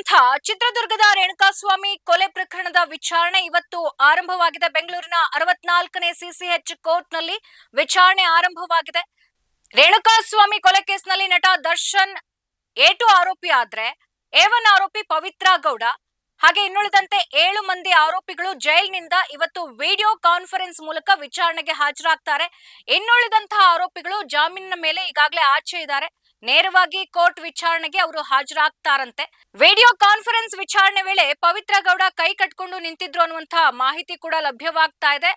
ನಡೆದಿರುವಂತಹ ಚಿತ್ರದುರ್ಗದ ರೇಣುಕಾಸ್ವಾಮಿ ಕೊಲೆ ಪ್ರಕರಣದ ವಿಚಾರಣೆ ಇವತ್ತು ಆರಂಭವಾಗಿದೆ. ಬೆಂಗಳೂರಿನ ಅರವತ್ನಾಲ್ಕನೇ ಸಿಸಿಎಚ್ ಕೋರ್ಟ್ನಲ್ಲಿ ವಿಚಾರಣೆ ಆರಂಭವಾಗಿದೆ. ರೇಣುಕಾಸ್ವಾಮಿ ಕೊಲೆ ಕೇಸ್ನಲ್ಲಿ ನಟ ದರ್ಶನ್ ಏಟು ಆರೋಪಿ ಆದ್ರೆ ಏವನ್ ಆರೋಪಿ ಪವಿತ್ರ ಗೌಡ, ಹಾಗೆ ಇನ್ನುಳಿದಂತೆ ಏಳು ಮಂದಿ ಆರೋಪಿಗಳು ಜೈಲಿನಿಂದ ಇವತ್ತು ವಿಡಿಯೋ ಕಾನ್ಫರೆನ್ಸ್ ಮೂಲಕ ವಿಚಾರಣೆಗೆ ಹಾಜರಾಗ್ತಾರೆ. ಇನ್ನುಳಿದಂತಹ ಆರೋಪಿಗಳು ಜಾಮೀನಿನ ಮೇಲೆ ಈಗಾಗಲೇ ಆಚೆ ಇದ್ದಾರೆ. ನೇರವಾಗಿ ಕೋರ್ಟ್ ವಿಚಾರಣೆಗೆ ಅವರು ಹಾಜರಾಗ್ತಾರಂತೆ. ವಿಡಿಯೋ ಕಾನ್ಫರೆನ್ಸ್ ವಿಚಾರಣೆ ವೇಳೆ ಪವಿತ್ರ ಗೌಡ ಕೈ ಕಟ್ಕೊಂಡು ನಿಂತಿದ್ರು ಅನ್ನುವಂತಹ ಮಾಹಿತಿ ಕೂಡ ಲಭ್ಯವಾಗ್ತಾ ಇದೆ.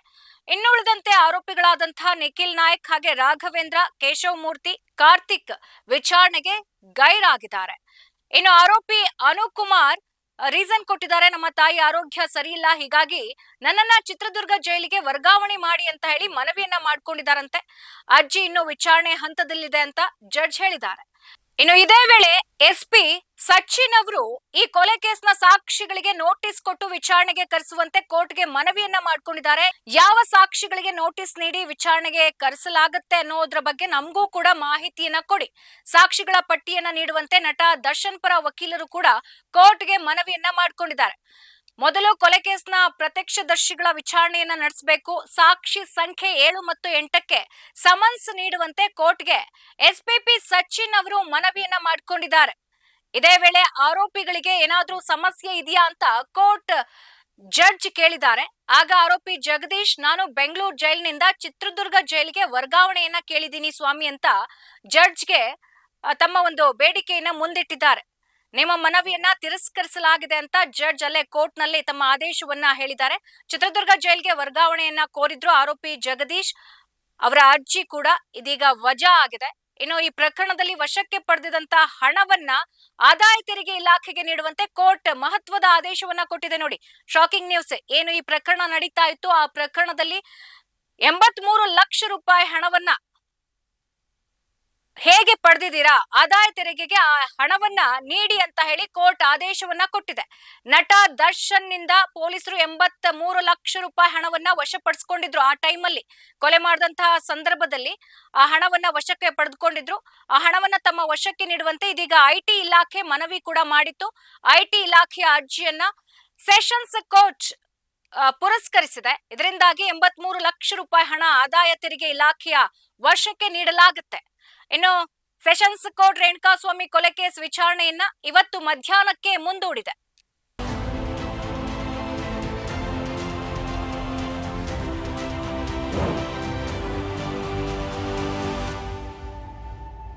ಇನ್ನುಳಿದಂತೆ ಆರೋಪಿಗಳಾದಂತಹ ನಿಖಿಲ್ ನಾಯಕ್ ಹಾಗೆ ರಾಘವೇಂದ್ರ, ಕೇಶವ ಮೂರ್ತಿ, ಕಾರ್ತಿಕ್ ವಿಚಾರಣೆಗೆ ಗೈರಾಗಿದ್ದಾರೆ. ಇನ್ನು ಆರೋಪಿ ಅನುಪ್ ಕುಮಾರ್ ರೀಸನ್ ಕೊಟ್ಟಿದ್ದಾರೆ. ನಮ್ಮ ತಾಯಿ ಆರೋಗ್ಯ ಸರಿ ಇಲ್ಲ. ಹೀಗಾಗಿ ನನ್ನನ್ನ ಚಿತ್ರದುರ್ಗ ಜೈಲಿಗೆ ವರ್ಗಾವಣೆ ಮಾಡಿ ಅಂತ ಹೇಳಿ ಮನವಿಯನ್ನ ಮಾಡ್ಕೊಂಡಿದ್ದಾರಂತೆ. ಅಜ್ಜಿ ಇನ್ನು ವಿಚಾರಣೆ ಹಂತದಲ್ಲಿದೆ ಅಂತ ಜಡ್ಜ್ ಹೇಳಿದ್ದಾರೆ. ಇನ್ನು ಇದೇ ವೇಳೆ ಎಸ್ಪಿ ಸಚಿನ್ ಅವರು ಈ ಕೊಲೆ ಕೇಸ್ನ ಸಾಕ್ಷಿಗಳಿಗೆ ನೋಟಿಸ್ ಕೊಟ್ಟು ವಿಚಾರಣೆಗೆ ಕರೆಸುವಂತೆ ಕೋರ್ಟ್ಗೆ ಮನವಿಯನ್ನ ಮಾಡ್ಕೊಂಡಿದ್ದಾರೆ. ಯಾವ ಸಾಕ್ಷಿಗಳಿಗೆ ನೋಟಿಸ್ ನೀಡಿ ವಿಚಾರಣೆಗೆ ಕರೆಸಲಾಗುತ್ತೆ ಅನ್ನೋದ್ರ ಬಗ್ಗೆ ನಮಗೂ ಕೂಡ ಮಾಹಿತಿಯನ್ನ ಕೊಡಿ. ಸಾಕ್ಷಿಗಳ ಪಟ್ಟಿಯನ್ನ ನೀಡುವಂತೆ ನಟ ದರ್ಶನ್ ಪರ ವಕೀಲರು ಕೂಡ ಕೋರ್ಟ್ಗೆ ಮನವಿಯನ್ನ ಮಾಡ್ಕೊಂಡಿದ್ದಾರೆ. ಮೊದಲು ಕೊಲೆ ಕೇಸ್ನ ಪ್ರತ್ಯಕ್ಷದರ್ಶಿಗಳ ವಿಚಾರಣೆಯನ್ನ ನಡೆಸಬೇಕು. ಸಾಕ್ಷಿ ಸಂಖ್ಯೆ ಏಳು ಮತ್ತು ಎಂಟಕ್ಕೆ ಸಮನ್ಸ್ ನೀಡುವಂತೆ ಕೋರ್ಟ್ಗೆ ಎಸ್ಪಿಪಿ ಸಚಿನ್ ಅವರು ಮನವಿಯನ್ನ ಮಾಡಿಕೊಂಡಿದ್ದಾರೆ. ಇದೇ ವೇಳೆ ಆರೋಪಿಗಳಿಗೆ ಏನಾದರೂ ಸಮಸ್ಯೆ ಇದೆಯಾ ಅಂತ ಕೋರ್ಟ್ ಜಡ್ಜ್ ಕೇಳಿದ್ದಾರೆ. ಆಗ ಆರೋಪಿ ಜಗದೀಶ್, ನಾನು ಬೆಂಗಳೂರು ಜೈಲಿನಿಂದ ಚಿತ್ರದುರ್ಗ ಜೈಲಿಗೆ ವರ್ಗಾವಣೆಯನ್ನ ಕೇಳಿದ್ದೀನಿ ಸ್ವಾಮಿ ಅಂತ ಜಡ್ಜ್ಗೆ ತಮ್ಮ ಒಂದು ಬೇಡಿಕೆಯನ್ನ ಮುಂದಿಟ್ಟಿದ್ದಾರೆ. ನಿಮ್ಮ ಮನವಿಯನ್ನ ತಿರಸ್ಕರಿಸಲಾಗಿದೆ ಅಂತ ಜಡ್ಜ್ ಅಲ್ಲೇ ಕೋರ್ಟ್ನಲ್ಲಿ ತಮ್ಮ ಆದೇಶವನ್ನ ಹೇಳಿದ್ದಾರೆ. ಚಿತ್ರದುರ್ಗ ಜೈಲ್ಗೆ ವರ್ಗಾವಣೆಯನ್ನ ಕೋರಿದ್ರು ಆರೋಪಿ ಜಗದೀಶ್. ಅವರ ಅರ್ಜಿ ಕೂಡ ಇದೀಗ ವಜಾ ಆಗಿದೆ. ಇನ್ನು ಈ ಪ್ರಕರಣದಲ್ಲಿ ವಶಕ್ಕೆ ಪಡೆದಿದಂತ ಹಣವನ್ನ ಆದಾಯ ತೆರಿಗೆ ಇಲಾಖೆಗೆ ನೀಡುವಂತೆ ಕೋರ್ಟ್ ಮಹತ್ವದ ಆದೇಶವನ್ನ ಕೊಟ್ಟಿದೆ ನೋಡಿ. ಶಾಕಿಂಗ್ ನ್ಯೂಸ್ ಏನು ಈ ಪ್ರಕರಣ ನಡೀತಾ ಇತ್ತು? ಆ ಪ್ರಕರಣದಲ್ಲಿ ಎಂಬತ್ ಮೂರು ಲಕ್ಷ ರೂಪಾಯಿ ಹಣವನ್ನ ಹೇಗೆ ಪಡೆದಿದ್ದೀರಾ? ಆದಾಯ ತೆರಿಗೆಗೆ ಆ ಹಣವನ್ನ ನೀಡಿ ಅಂತ ಹೇಳಿ ಕೋರ್ಟ್ ಆದೇಶವನ್ನ ಕೊಟ್ಟಿದೆ. ನಟ ದರ್ಶನ್ನಿಂದ ಪೊಲೀಸರು ಎಂಬತ್ತ ಮೂರು ಲಕ್ಷ ರೂಪಾಯಿ ಹಣವನ್ನ ವಶಪಡಿಸಿಕೊಂಡಿದ್ರು ಆ ಟೈಮಲ್ಲಿ. ಕೊಲೆ ಮಾಡಿದಂತಹ ಸಂದರ್ಭದಲ್ಲಿ ಆ ಹಣವನ್ನ ವಶಕ್ಕೆ ಪಡೆದುಕೊಂಡಿದ್ರು. ಆ ಹಣವನ್ನ ತಮ್ಮ ವಶಕ್ಕೆ ನೀಡುವಂತೆ ಇದೀಗ ಐಟಿ ಇಲಾಖೆ ಮನವಿ ಕೂಡ ಮಾಡಿತ್ತು. ಐಟಿ ಇಲಾಖೆಯ ಅರ್ಜಿಯನ್ನ ಸೆಷನ್ಸ್ ಕೋರ್ಟ್ ಪುರಸ್ಕರಿಸಿದೆ. ಇದರಿಂದಾಗಿ ಎಂಬತ್ಮೂರು ಲಕ್ಷ ರೂಪಾಯಿ ಹಣ ಆದಾಯ ತೆರಿಗೆ ಇಲಾಖೆಯ ವರ್ಷಕ್ಕೆ ನೀಡಲಾಗುತ್ತೆ. ಇನ್ನು ಸೆಷನ್ಸ್ ಕೋರ್ಟ್ ರೇಣುಕಾಸ್ವಾಮಿ ಕೊಲೆ ಕೇಸ್ ವಿಚಾರಣೆಯನ್ನ ಇವತ್ತು ಮಧ್ಯಾಹ್ನಕ್ಕೆ ಮುಂದೂಡಿದೆ.